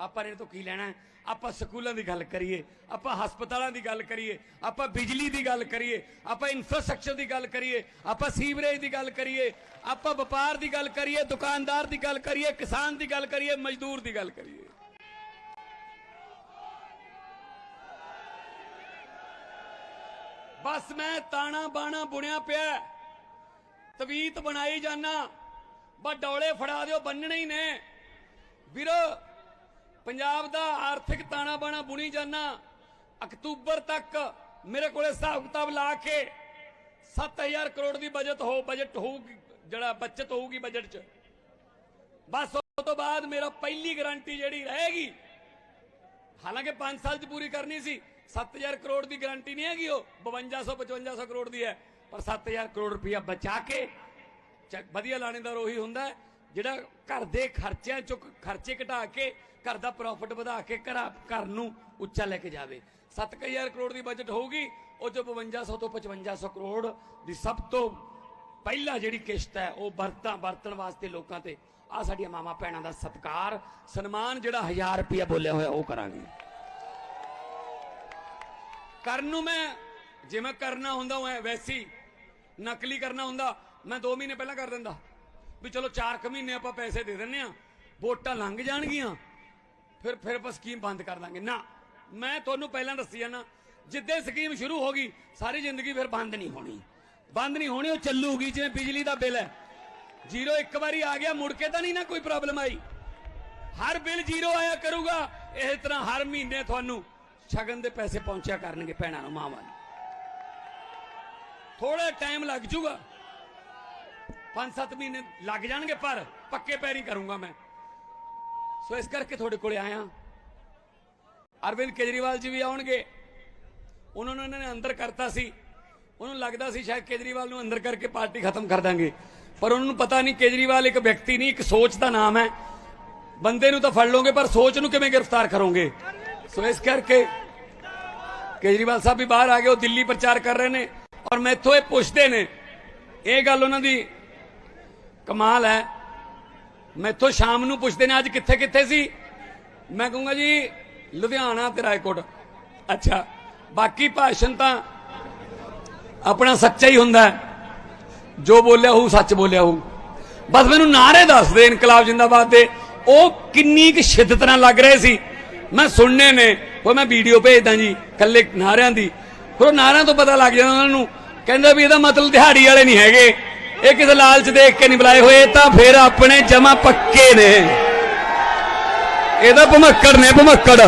ਆਪਾਂ ਇਹਨਾਂ ਤੋਂ ਕੀ ਲੈਣਾ ਆਪਾਂ ਸਕੂਲਾਂ ਦੀ ਗੱਲ ਕਰੀਏ, ਆਪਾਂ ਹਸਪਤਾਲਾਂ ਦੀ ਗੱਲ ਕਰੀਏ, ਆਪਾਂ ਬਿਜਲੀ ਦੀ ਗੱਲ ਕਰੀਏ, ਆਪਾਂ ਇਨਫਰਾਸਟ੍ਰਕਚਰ ਦੀ ਗੱਲ ਕਰੀਏ, ਆਪਾਂ ਸੀਵਰੇਜ ਦੀ ਗੱਲ ਕਰੀਏ, ਆਪਾਂ ਵਪਾਰ ਦੀ ਗੱਲ ਕਰੀਏ, ਦੁਕਾਨਦਾਰ ਦੀ ਗੱਲ ਕਰੀਏ, ਕਿਸਾਨ ਦੀ ਗੱਲ ਕਰੀਏ, ਮਜ਼ਦੂਰ ਦੀ ਗੱਲ ਕਰੀਏ। ਬਸ ਮੈਂ ਤਾਣਾ ਬਾਣਾ ਬੁਣਿਆ ਪਿਆ ਤਵੀਤ ਬਣਾਈ ਜਾਣਾ ਬਸ ਡੌਲੇ ਫੜਾ ਦਿਓ, ਬੰਨਣੇ ਹੀ ਨੇ। ਵੀਰੋ ਪੰਜਾਬ ਦਾ ਆਰਥਿਕ ਤਾਣਾ ਬਾਣਾ ਬੁਣੀ ਜਾਣਾ ਅਕਤੂਬਰ ਤੱਕ ਮੇਰੇ ਕੋਲੇ ਹਿਸਾਬ ਕਿਤਾਬ ਲਾ ਕੇ 7000 ਕਰੋੜ ਦੀ ਬਜਟ ਹੋ ਬਜਟ ਹੋਊਗੀ, ਜਿਹੜਾ ਬਚਤ ਹੋਊਗੀ ਬਜਟ 'ਚ। ਬਸ ਉਸ ਤੋਂ ਬਾਅਦ ਮੇਰਾ ਪਹਿਲੀ ਗਾਰੰਟੀ ਜਿਹੜੀ ਰਹੇਗੀ, ਹਾਲਾਂਕਿ 5 ਸਾਲ 'ਚ ਪੂਰੀ ਕਰਨੀ ਸੀ 7000 ਕਰੋੜ ਦੀ ਗਾਰੰਟੀ ਨਹੀਂ ਹੈਗੀ ਉਹ 5200 5500 ਕਰੋੜ ਦੀ ਹੈ। ਪਰ 7000 ਕਰੋੜ ਰੁਪਇਆ ਬਚਾ ਕੇ, ਚ- ਵਧੀਆ ਲਾਣੇਦਾਰ ਉਹੀ ਹੁੰਦਾ ਹੈ। ਜਿਹੜਾ ਘਰ ਦੇ ਖਰਚਿਆਂ ਚੋਂ ਖਰਚੇ ਘਟਾ ਕੇ ਘਰ ਦਾ ਪ੍ਰੋਫਿਟ ਵਧਾ ਕੇ ਘਰ ਘਰ ਨੂੰ ਉੱਚਾ ਲੈ ਕੇ ਜਾਵੇ। 7000 ਕਰੋੜ ਦੀ ਬਜਟ ਹੋਊਗੀ, ਉਹ ਚੋਂ 5200 ਤੋਂ 5500 ਕਰੋੜ ਦੀ ਸਭ ਤੋਂ ਪਹਿਲਾ ਜਿਹੜੀ ਕਿਸ਼ਤ ਹੈ, ਉਹ ਵਰਤਾਂ, ਵਰਤਣ ਵਾਸਤੇ ਲੋਕਾਂ ਤੇ ਆ ਸਾਡੀਆਂ ਮਾਮਾ ਭੈਣਾਂ ਦਾ ਸਤਿਕਾਰ, ਸਨਮਾਨ ਜਿਹੜਾ 1000 ਰੁਪਇਆ ਬੋਲਿਆ ਹੋਇਆ, ਉਹ ਕਰਾਂਗੇ। ਕਰਨ ਨੂੰ ਮੈਂ, ਜਿਵੇਂ ਕਰਨਾ ਹੁੰਦਾ ਮੈਂ ਵੈਸੀ ਨਕਲੀ ਕਰਨਾ ਹੁੰਦਾ, ਮੈਂ 2 ਮਹੀਨੇ ਪਹਿਲਾਂ ਕਰ ਦਿੰਦਾ। ਵੀ ਚਲੋ 4 ਕੁ ਮਹੀਨੇ ਆਪਾਂ ਪੈਸੇ ਦੇ ਦਿੰਨੇ ਆ, ਵੋਟਾਂ ਲੰਘ ਜਾਣਗੀਆਂ, ਫਿਰ ਫਿਰ ਆਪਾਂ ਸਕੀਮ ਬੰਦ ਕਰ ਦਾਂਗੇ। ਨਾ, ਮੈਂ ਤੁਹਾਨੂੰ ਪਹਿਲਾਂ ਦੱਸੀ ਜਾਣਾ ਜਿੱਦੇ ਸਕੀਮ ਸ਼ੁਰੂ ਹੋ ਗਈ, ਸਾਰੀ ਜ਼ਿੰਦਗੀ ਫਿਰ ਬੰਦ ਨਹੀਂ ਹੋਣੀ। ਬੰਦ ਨਹੀਂ ਹੋਣੀ, ਉਹ ਚੱਲੂਗੀ, ਜਿਵੇਂ ਬਿਜਲੀ ਦਾ ਬਿੱਲ ਹੈ। ਜ਼ੀਰੋ ਇੱਕ ਵਾਰੀ ਆ ਗਿਆ, ਮੁੜ ਕੇ ਤਾਂ ਨਹੀਂ ਨਾ ਕੋਈ ਪ੍ਰੋਬਲਮ ਆਈ। ਹਰ ਬਿੱਲ ਜ਼ੀਰੋ ਆਇਆ ਕਰੂਗਾ ਇਸ ਤਰ੍ਹਾਂ ਹਰ ਮਹੀਨੇ ਤੁਹਾਨੂੰ ਸ਼ਗਨ ਦੇ ਪੈਸੇ ਪਹੁੰਚਿਆ ਕਰਨਗੇ ਭੈਣਾਂ ਨੂੰ, ਮਾਵਾਂ ਨੂੰ। ਥੋੜਾ ਟਾਈਮ ਲੱਗ ਜੂਗਾ। 5-7 ਮਹੀਨੇ ਲੱਗ ਜਾਣਗੇ, ਪਰ ਪੱਕੇ ਪੈਰੀ ਕਰੂੰਗਾ ਮੈਂ। ਸੋ ਇਸ ਕਰਕੇ ਤੁਹਾਡੇ ਕੋਲੇ ਆਇਆ। ਅਰਵਿੰਦ ਕੇਜਰੀਵਾਲ ਜੀ ਵੀ ਆਉਣਗੇ। ਉਹਨਾਂ ਨੂੰ ਇਹਨਾਂ ਨੇ ਅੰਦਰ ਕਰਤਾ ਸੀ। ਉਹਨੂੰ ਲੱਗਦਾ ਸੀ ਸ਼ਾਇਦ ਕੇਜਰੀਵਾਲ ਨੂੰ ਅੰਦਰ ਕਰਕੇ ਪਾਰਟੀ ਖਤਮ ਕਰ ਦਾਂਗੇ। ਪਰ ਉਹਨਾਂ ਨੂੰ ਪਤਾ ਨਹੀਂ, ਕੇਜਰੀਵਾਲ ਇੱਕ ਵਿਅਕਤੀ ਨਹੀਂ, ਇੱਕ ਸੋਚ ਦਾ ਨਾਮ ਹੈ। ਬੰਦੇ ਨੂੰ ਤਾਂ ਫੜ ਲਓਗੇ, ਪਰ ਸੋਚ ਨੂੰ ਕਿਵੇਂ ਗ੍ਰਿਫਤਾਰ ਕਰੋਗੇ? ਸੋ ਇਸ ਕਰਕੇ ਕੇਜਰੀਵਾਲ ਸਾਹਿਬ ਵੀ ਬਾਹਰ ਆ ਗਏ, ਉਹ ਦਿੱਲੀ ਪ੍ਰਚਾਰ ਕਰ ਰਹੇ ਨੇ। ਔਰ ਮੈਥੋਂ ਇਹ ਪੁੱਛਦੇ ਨੇ, ਇਹ ਗੱਲ ਉਹਨਾਂ ਦੀ ਕਮਾਲ ਹੈ। ਮੈਥੋਂ ਸ਼ਾਮ ਨੂੰ ਪੁੱਛਦੇ ਨੇ ਅੱਜ ਕਿੱਥੇ ਕਿੱਥੇ ਸੀ? ਮੈਂ ਕਹੂੰਗਾ ਜੀ, ਲੁਧਿਆਣਾ ਤੇ ਰਾਏਕੋਟ। ਅੱਛਾ, ਬਾਕੀ ਭਾਸ਼ਣ ਤਾਂ ਆਪਣਾ ਸੱਚਾ ਹੀ ਹੁੰਦਾ ਜੋ ਬੋਲਿਆ ਹੋਊ, ਸੱਚ ਬੋਲਿਆ ਹੋਊ। ਬਸ ਮੈਨੂੰ ਨਾਰੇ ਦੱਸਦੇ ਇਨਕਲਾਬ ਜਿੰਦਾਬਾਦ ਦੇ। ਉਹ ਕਿੰਨੀ ਕੁ ਸ਼ਿੱਦਤ ਨਾਲ ਲੱਗ ਰਹੇ ਸੀ। ਮੈਂ ਸੁਣਨੇ ਨੇ। ਉਹ ਮੈਂ ਵੀਡੀਓ ਭੇਜਦਾ ਜੀ ਕੱਲੇ ਨਾਰਿਆਂ ਦੀ। ਫਿਰ ਉਹ ਨਾਰਿਆਂ ਤੋਂ ਪਤਾ ਲੱਗ ਜਾਂਦਾ ਉਹਨਾਂ ਨੂੰ। ਕਹਿੰਦਾ ਵੀ ਇਹਦਾ ਮਤਲਬ ਦਿਹਾੜੀ ਵਾਲੇ ਨਹੀਂ ਹੈਗੇ। ਇਹ ਕਿਸੇ ਲਾਲਚ ਦੇਖ ਕੇ ਨਹੀਂ ਬੁਲਾਏ ਹੋਏ ਤਾਂ ਫਿਰ ਆਪਣੇ ਜਮਾ ਪੱਕੇ ਨੇ। ਇਹਦਾ ਭਮੱਕੜ ਨੇ, ਭਮੱਕੜ।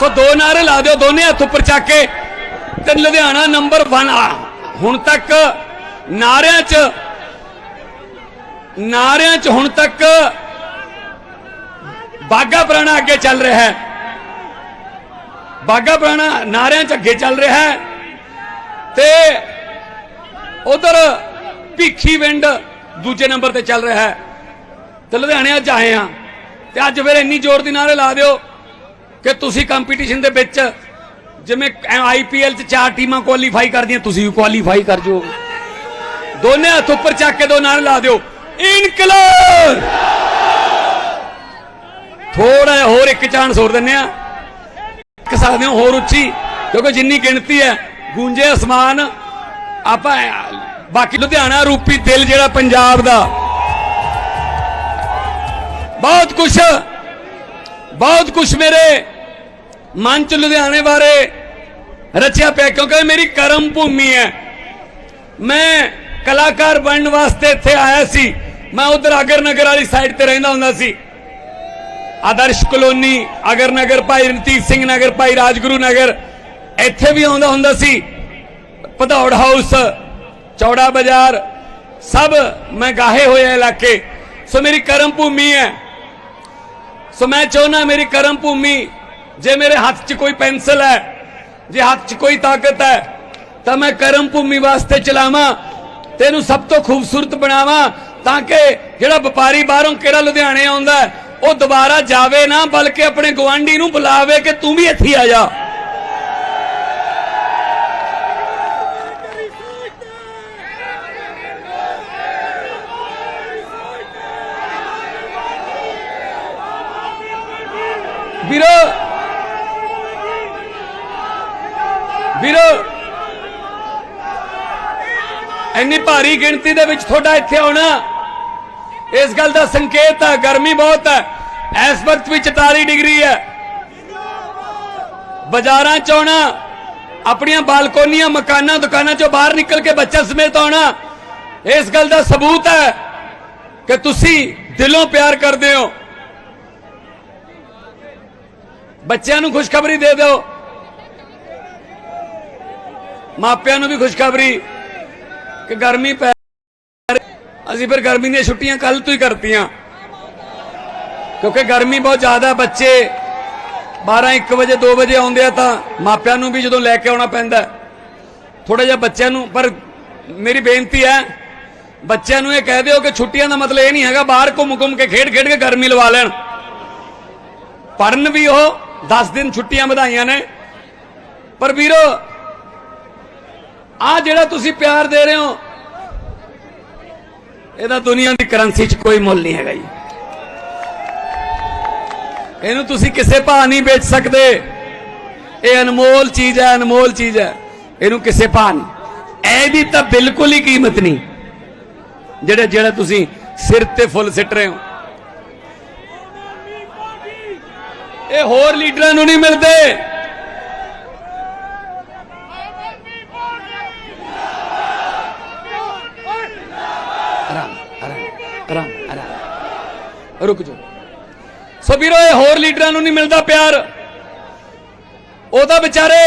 ਸੋ ਦੋ ਨਾਰੇ ਲਾ ਦਿਓ ਦੋਨੇ ਹੱਥ ਉੱਪਰ ਚੱਕ ਕੇ ਤੇ ਲੁਧਿਆਣਾ ਨੰਬਰ 1 ਆ। ਹੁਣ ਤੱਕ ਨਾਰਿਆਂ 'ਚ ਨਾਰਿਆਂ 'ਚ ਹੁਣ ਤੱਕ ਬਾਗਾ ਪੁਰਾਣਾ ਅੱਗੇ ਚੱਲ ਰਿਹਾ ਹੈ। ਬਾਗਾ ਪੁਰਾਣਾ ਨਾਰਿਆਂ 'ਚ ਅੱਗੇ ਚੱਲ ਰਿਹਾ ਹੈ ਤੇ ਉਧਰ ਭੀਖੀ ਵਿੰਡ ਦੂਜੇ ਨੰਬਰ ਤੇ ਚੱਲ ਰਿਹਾ ਹੈ। ਤੇ ਲੁਧਿਆਣੇ ਅੱਜ ਆਏ ਆ ਤੇ ਅੱਜ ਫਿਰ ਇੰਨੀ ਜ਼ੋਰ ਦੀ ਨਾਰੇ ਲਾ ਦਿਓ ਕਿ ਤੁਸੀਂ ਕੰਪੀਟੀਸ਼ਨ ਦੇ ਵਿੱਚ ਜਿਵੇਂ ਆਈਪੀਐਲ 'ਚ ਚਾਰ ਟੀਮਾਂ ਕੁਆਲੀਫਾਈ ਕਰਦੀਆਂ, ਤੁਸੀਂ ਵੀ ਕੁਆਲੀਫਾਈ ਕਰ ਜੋ ਦੋਨੇ ਹੱਥ ਉੱਪਰ ਚੱਕ ਕੇ ਦੋ ਨਾਰੇ ਲਾ ਦਿਓ। ਇਨਕਲਾਬ! ਥੋੜਾ ਜਿਹਾ ਹੋਰ ਇੱਕ ਚਾਂਸ ਹੋਰ ਦਿੰਨੇ ਆ ਇੱਕ ਸਕਦੇ ਹੋ ਹੋਰ ਉੱਚੀ। ਕਿਉਂਕਿ ਜਿੰਨੀ ਗਿਣਤੀ ਹੈ, ਗੂੰਜੇ ਅਸਮਾਨ, ਆਪਾਂ ਬਾਕੀ ਲੁਧਿਆਣਾ, ਰੂਪੀ ਦਿਲ ਜਿਹੜਾ ਪੰਜਾਬ ਦਾ। ਬਹੁਤ ਕੁਝ ਬਹੁਤ ਕੁਝ ਮੇਰੇ ਮਨ ਚ ਲੁਧਿਆਣੇ ਬਾਰੇ ਰਚਿਆ ਪਿਆ, ਕਿਉਂਕਿ ਮੇਰੀ ਕਰਮ ਭੂਮੀ ਹੈ। ਮੈਂ ਕਲਾਕਾਰ ਬਣਨ ਵਾਸਤੇ ਇੱਥੇ ਆਇਆ ਸੀ। ਮੈਂ ਉਧਰ ਅਗਰ ਨਗਰ ਵਾਲੀ ਸਾਈਡ ਤੇ ਰਹਿੰਦਾ ਹੁੰਦਾ ਸੀ। ਆਦਰਸ਼ ਕਲੋਨੀ, ਅਗਰ ਨਗਰ ਭਾਈ ਰਣਜੀਤ ਸਿੰਘ ਨਗਰ, ਭਾਈ ਰਾਜਗੁਰੂ ਨਗਰ, ਇੱਥੇ ਵੀ ਆਉਂਦਾ ਹੁੰਦਾ ਸੀ। ਭਦੌੜ ਹਾਊਸ ਚੌੜਾ ਬਾਜ਼ਾਰ, ਸਭ ਮੈਂ ਗਾਹੇ ਹੋਏ ਇਲਾਕੇ। ਸੋ ਮੇਰੀ ਕਰਮ ਭੂਮੀ ਹੈ। ਸੋ ਮੈਂ ਚਾਹੁੰਦਾ ਮੇਰੀ ਕਰਮ ਭੂਮੀ, ਜੇ ਮੇਰੇ ਹੱਥ 'ਚ ਕੋਈ ਪੈਨਸਲ ਹੈ, ਜੇ ਹੱਥ 'ਚ ਕੋਈ ਤਾਕਤ ਹੈ, ਤਾਂ ਮੈਂ ਕਰਮ ਭੂਮੀ ਵਾਸਤੇ ਚਲਾਵਾਂ ਤੇ ਇਹਨੂੰ ਸਭ ਤੋਂ ਖੂਬਸੂਰਤ ਬਣਾਵਾਂ, ਤਾਂ ਕਿ ਜਿਹੜਾ ਵਪਾਰੀ ਬਾਹਰੋਂ ਕਿਹੜਾ ਲੁਧਿਆਣੇ ਆਉਂਦਾ ਉਹ ਦੁਬਾਰਾ ਜਾਵੇ ਨਾ, ਬਲਕਿ ਆਪਣੇ ਗਵਾਂਢੀ ਨੂੰ ਬੁਲਾਵੇ ਕਿ ਤੂੰ ਵੀ ਇੱਥੇ ਆ ਜਾ। ਵੀਰੋ, ਇੰਨੀ ਭਾਰੀ ਗਿਣਤੀ ਦੇ ਵਿੱਚ ਤੁਹਾਡਾ ਇੱਥੇ ਆਉਣਾ, ਇਸ ਗੱਲ ਦਾ ਸੰਕੇਤ ਹੈ, ਗਰਮੀ ਬਹੁਤ ਹੈ, ਇਸ ਵਕਤ ਵੀ 44 ਡਿਗਰੀ ਹੈ। ਬਾਜ਼ਾਰਾਂ ਚ ਆਉਣਾ, ਆਪਣੀਆਂ ਬਾਲਕੋਨੀਆਂ, ਮਕਾਨਾਂ, ਦੁਕਾਨਾਂ ਚੋਂ ਬਾਹਰ ਨਿਕਲ ਕੇ ਬੱਚਾ ਸਮੇਤ ਆਉਣਾ, ਇਸ ਗੱਲ ਦਾ ਸਬੂਤ ਹੈ ਕਿ ਤੁਸੀਂ ਦਿਲੋਂ ਪਿਆਰ ਕਰਦੇ ਹੋ। ਬੱਚਿਆਂ ਨੂੰ ਖੁਸ਼ਖਬਰੀ ਦੇ ਦਿਓ। ਮਾਪਿਆਂ ਨੂੰ ਵੀ ਖੁਸ਼ਖਬਰੀ ਕਿ ਗਰਮੀ ਪੈ ਅਸੀਂ ਫਿਰ ਗਰਮੀ ਦੀਆਂ ਛੁੱਟੀਆਂ ਕੱਲ ਤੋਂ ਹੀ ਕਰਤੀਆਂ। ਕਿਉਂਕਿ ਗਰਮੀ ਬਹੁਤ ਜ਼ਿਆਦਾ ਬੱਚੇ 12 1 ਵਜੇ 2 ਵਜੇ ਆਉਂਦੇ ਆ ਤਾਂ ਮਾਪਿਆਂ ਨੂੰ ਵੀ ਜਦੋਂ ਲੈ ਕੇ ਆਉਣਾ ਪੈਂਦਾ ਥੋੜਾ ਜਿਹਾ ਬੱਚਿਆਂ ਨੂੰ, ਪਰ ਮੇਰੀ ਬੇਨਤੀ ਹੈ, ਬੱਚਿਆਂ ਨੂੰ ਇਹ ਕਹਿ ਦਿਓ ਕਿ ਛੁੱਟੀਆਂ ਦਾ ਮਤਲਬ ਇਹ ਨਹੀਂ ਹੈਗਾ, ਬਾਹਰ ਘੁੰਮ ਘੁੰਮ ਕੇ ਖੇਡ ਖੇਡ ਕੇ ਗਰਮੀ ਲਵਾ ਲੈਣ। ਪੜਨ ਵੀ ਉਹ 10 ਦਿਨ ਛੁੱਟੀਆਂ ਵਧਾਈਆਂ ਨੇ। ਪਰ ਵੀਰੋ ਆ ਜਿਹੜਾ ਤੁਸੀਂ ਪਿਆਰ ਦੇ ਰਹੇ ਹੋ, ਇਹਦਾ ਦੁਨੀਆ ਦੀ ਕਰੰਸੀ 'ਚ ਕੋਈ ਮੁੱਲ ਨਹੀਂ ਹੈਗਾ ਜੀ। ਇਹਨੂੰ ਤੁਸੀਂ ਕਿਸੇ ਭਾਅ ਨਹੀਂ ਵੇਚ ਸਕਦੇ। ਇਹ ਅਨਮੋਲ ਚੀਜ਼ ਹੈ, ਅਨਮੋਲ ਚੀਜ਼ ਹੈ। ਇਹਨੂੰ ਕਿਸੇ ਭਾਅ ਨਹੀਂ। ਇਹਦੀ ਤਾਂ ਬਿਲਕੁਲ ਹੀ ਕੀਮਤ ਨਹੀਂ। ਜਿਹੜਾ ਜਿਹੜਾ ਤੁਸੀਂ ਸਿਰ ਤੇ ਫੁੱਲ ਸਿੱਟ ਰਹੇ ਹੋ। ਇਹ ਹੋਰ ਲੀਡਰਾਂ ਨੂੰ ਨਹੀਂ ਮਿਲਦੇ। ਆਰਾਮ ਆਰਾਮ ਆਰਾਮ ਆਰਾਮ। ਰੁਕ ਜਾਓ ਸੋ ਵੀਰੋ, ਇਹ ਹੋਰ ਲੀਡਰਾਂ ਨੂੰ ਨਹੀਂ ਮਿਲਦਾ ਪਿਆਰ। ਉਹ ਤਾਂ ਵਿਚਾਰੇ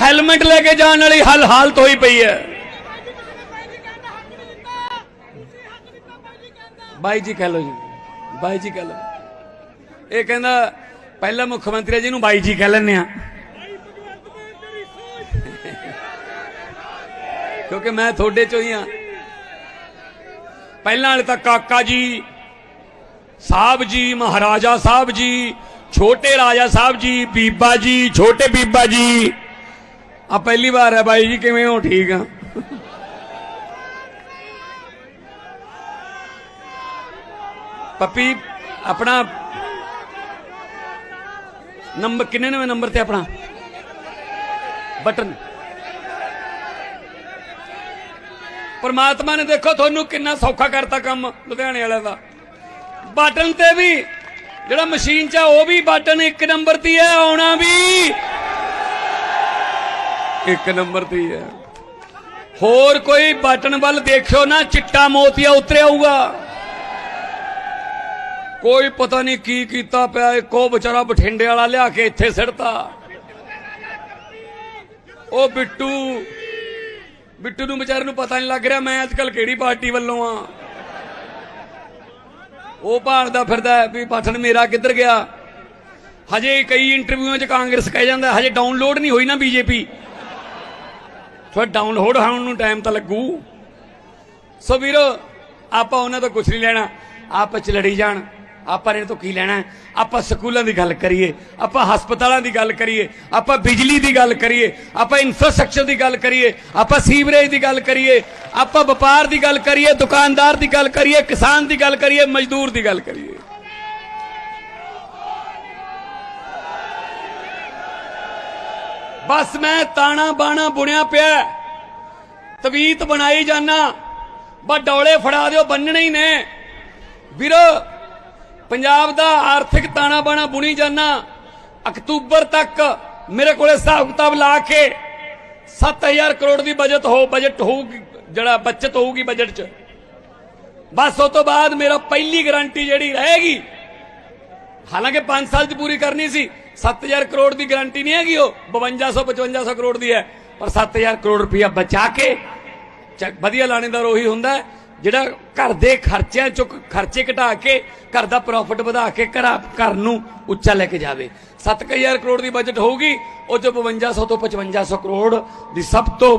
ਹੈਲਮਟ ਲੈ ਕੇ ਜਾਣ ਵਾਲੀ ਹਲ ਹਾਲਤ ਹੋਈ ਪਈ ਹੈ। ਬਾਈ ਜੀ ਕਹਿ ਲੋ ਜੀ, ਬਾਈ ਜੀ ਕਹਿ ਲੋ ਇਹ ਕਹਿੰਦਾ, ਪਹਿਲਾ ਮੁੱਖ ਮੰਤਰੀ ਜੀ ਨੂੰ ਬਾਈ ਜੀ ਕਹਿ ਲੈਂਦੇ ਆ ਕਿਉਂਕਿ ਮੈਂ ਤੁਹਾਡੇ ਚੋਂ ਹੀ ਆ ਪਹਿਲਾਂ ਵਾਲੇ ਤਾਂ ਕਾਕਾ ਜੀ, ਸਾਹਿਬ ਜੀ, ਮਹਾਰਾਜਾ ਸਾਹਿਬ ਜੀ, ਛੋਟੇ ਰਾਜਾ ਸਾਹਿਬ ਜੀ, ਬੀਬਾ ਜੀ, ਛੋਟੇ ਬੀਬਾ ਜੀ। ਆ ਪਹਿਲੀ ਵਾਰ ਹੈ ਬਾਈ ਜੀ, ਕਿਵੇਂ ਹੋ? ਠੀਕ ਆ। ਪੱਪੀ, ਆਪਣਾ ਨੰਬਰ ਕਿੰਨੇ ਨਵੇਂ ਨੰਬਰ ਤੇ ਆਪਣਾ? ਬਟਨ। ਪਰਮਾਤਮਾ ਨੇ ਦੇਖੋ ਤੁਹਾਨੂੰ ਕਿੰਨਾ ਸੌਖਾ ਕਰਤਾ ਕੰਮ ਲੁਧਿਆਣੇ ਵਾਲਿਆਂ ਦਾ। ਬਟਨ ਤੇ ਵੀ, ਜਿਹੜਾ ਮਸ਼ੀਨ 'ਚ ਆ, ਉਹ ਵੀ ਬਟਨ ਇੱਕ ਨੰਬਰ ਤੇ ਹੈ, ਆਉਣਾ ਵੀ ਇੱਕ ਨੰਬਰ ਤੇ ਹੈ। ਹੋਰ ਕੋਈ ਬਟਨ ਵੱਲ ਦੇਖਿਓ ਨਾ, ਚਿੱਟਾ ਮੋਤੀਆ ਉਤਰਿਆ ਆਊਗਾ ਕੋਈ ਪਤਾ ਨਹੀਂ ਕੀ ਕੀਤਾ ਪਿਆ, ਇੱਕੋ ਵਿਚਾਰਾ ਬਠਿੰਡੇ ਵਾਲਾ ਲਿਆ ਕੇ ਇੱਥੇ ਸਿੜਤਾ। ਉਹ ਬਿੱਟੂ ਬਿੱਟੂ ਨੂੰ ਵਿਚਾਰੇ ਨੂੰ ਪਤਾ ਨਹੀਂ ਲੱਗ ਰਿਹਾ ਮੈਂ ਅੱਜ ਕੱਲ ਕਿਹੜੀ ਪਾਰਟੀ ਵੱਲੋਂ ਆ। ਉਹ ਭਾਲਦਾ ਫਿਰਦਾ ਵੀ ਪਾਠਣ ਮੇਰਾ ਕਿੱਧਰ ਗਿਆ। ਹਜੇ ਕਈ ਇੰਟਰਵਿਊਆਂ 'ਚ ਕਾਂਗਰਸ ਕਹਿ ਜਾਂਦਾ, ਹਜੇ ਡਾਊਨਲੋਡ ਨਹੀਂ ਹੋਈ ਨਾ ਬੀਜੇਪੀ। ਫਿਰ ਡਾਊਨਲੋਡ ਹੋਣ ਨੂੰ ਟਾਈਮ ਤਾਂ ਲੱਗੂ। ਸੋ ਵੀਰੋ, ਆਪਾਂ ਉਹਨਾਂ ਤੋਂ ਕੁਝ ਨਹੀਂ ਲੈਣਾ, ਆਪਸ ਚ ਲੜੀ ਜਾਣ। ਆਪਾਂ ਇਹਨਾਂ ਤੋਂ ਕੀ ਲੈਣਾ ਆਪਾਂ ਸਕੂਲਾਂ ਦੀ ਗੱਲ ਕਰੀਏ, ਆਪਾਂ ਹਸਪਤਾਲਾਂ ਦੀ ਗੱਲ ਕਰੀਏ, ਆਪਾਂ ਬਿਜਲੀ ਦੀ ਗੱਲ ਕਰੀਏ, ਆਪਾਂ ਇਨਫਰਾਸਟ੍ਰਕਚਰ ਦੀ ਗੱਲ ਕਰੀਏ, ਆਪਾਂ ਸੀਵਰੇਜ ਦੀ ਗੱਲ ਕਰੀਏ, ਆਪਾਂ ਵਪਾਰ ਦੀ ਗੱਲ ਕਰੀਏ, ਦੁਕਾਨਦਾਰ ਦੀ ਗੱਲ ਕਰੀਏ, ਕਿਸਾਨ ਦੀ ਗੱਲ ਕਰੀਏ, ਮਜ਼ਦੂਰ ਦੀ ਗੱਲ ਕਰੀਏ। ਬਸ ਮੈਂ ਤਾਣਾ ਬਾਣਾ ਬੁਣਿਆ ਪਿਆ ਹੈ। ਤਵੀਤ ਬਣਾਈ ਜਾਣਾ ਬਸ ਡੌਲੇ ਫੜਾ ਦਿਓ, ਬੰਨਣੇ ਹੀ ਨੇ। ਵੀਰੋ ਪੰਜਾਬ ਦਾ ਆਰਥਿਕ ਤਾਣਾ ਬਾਣਾ ਬੁਣੀ ਜਾਣਾ ਅਕਤੂਬਰ ਤੱਕ ਮੇਰੇ ਕੋਲੇ ਹਿਸਾਬ ਕਿਤਾਬ ਲਾ ਕੇ 7000 ਕਰੋੜ ਦੀ ਬਜਟ ਹੋ ਬਜਟ ਹੋਊਗੀ, ਜਿਹੜਾ ਬਚਤ ਹੋਊਗੀ ਬਜਟ 'ਚ। ਬਸ ਉਸ ਤੋਂ ਬਾਅਦ ਮੇਰਾ ਪਹਿਲੀ ਗਾਰੰਟੀ ਜਿਹੜੀ ਰਹੇਗੀ, ਹਾਲਾਂਕਿ 5 ਸਾਲ 'ਚ ਪੂਰੀ ਕਰਨੀ ਸੀ 7000 ਕਰੋੜ ਦੀ ਗਾਰੰਟੀ ਨਹੀਂ ਹੈਗੀ ਉਹ 5200 5500 ਕਰੋੜ ਦੀ ਹੈ। ਪਰ 7000 ਕਰੋੜ ਰੁਪਇਆ ਬਚਾ ਕੇ ਚ- ਵਧੀਆ ਲਾਣੇਦਾਰ ਉਹੀ ਹੁੰਦਾ ਹੈ। ਜਿਹੜਾ ਘਰ ਦੇ ਖਰਚਿਆਂ ਚੋਂ ਖਰਚੇ ਘਟਾ ਕੇ ਘਰ ਦਾ ਪ੍ਰੋਫਿਟ ਵਧਾ ਕੇ ਘਰ ਘਰ ਨੂੰ ਉੱਚਾ ਲੈ ਕੇ ਜਾਵੇ। 7000 ਕਰੋੜ ਦੀ ਬਜਟ ਹੋਊਗੀ, ਉਹ ਚ 5200 ਤੋਂ 5500 ਕਰੋੜ ਦੀ ਸਭ ਤੋਂ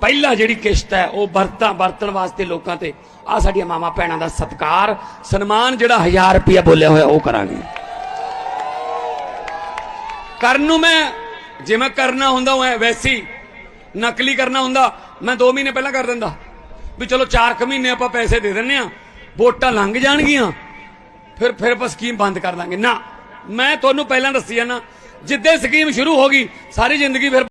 ਪਹਿਲਾ ਜਿਹੜੀ ਕਿਸ਼ਤ ਹੈ, ਉਹ ਵਰਤਾਂ ਵਰਤਣ ਵਾਸਤੇ ਲੋਕਾਂ ਤੇ ਆ ਸਾਡੀਆਂ ਮਾਮਾ ਭੈਣਾਂ ਦਾ ਸਤਕਾਰ, ਸਨਮਾਨ ਜਿਹੜਾ 1000 ਰੁਪਇਆ ਬੋਲਿਆ ਹੋਇਆ, ਉਹ ਕਰਾਂਗੇ। ਕਰਨ ਨੂੰ ਮੈਂ ਜਿਵੇਂ ਕਰਨਾ ਹੁੰਦਾ, ਉਹ ਵੈਸੀ ਨਕਲੀ ਕਰਨਾ ਹੁੰਦਾ, ਮੈਂ 2 ਮਹੀਨੇ ਪਹਿਲਾਂ ਕਰ ਦਿੰਦਾ। ਵੀ ਚਲੋ 4 ਕੁ ਮਹੀਨੇ ਆਪਾਂ ਪੈਸੇ ਦੇ ਦਿੰਨੇ ਆ, ਵੋਟਾਂ ਲੰਘ ਜਾਣਗੀਆਂ, ਫਿਰ ਫਿਰ ਆਪਾਂ ਸਕੀਮ ਬੰਦ ਕਰ ਦਾਂਗੇ ਨਾ, ਮੈਂ ਤੁਹਾਨੂੰ ਪਹਿਲਾਂ ਦੱਸੀ ਜਾਣਾ ਜਿੱਦੇ ਸਕੀਮ ਸ਼ੁਰੂ ਹੋ ਗਈ, ਸਾਰੀ ਜ਼ਿੰਦਗੀ ਫਿਰ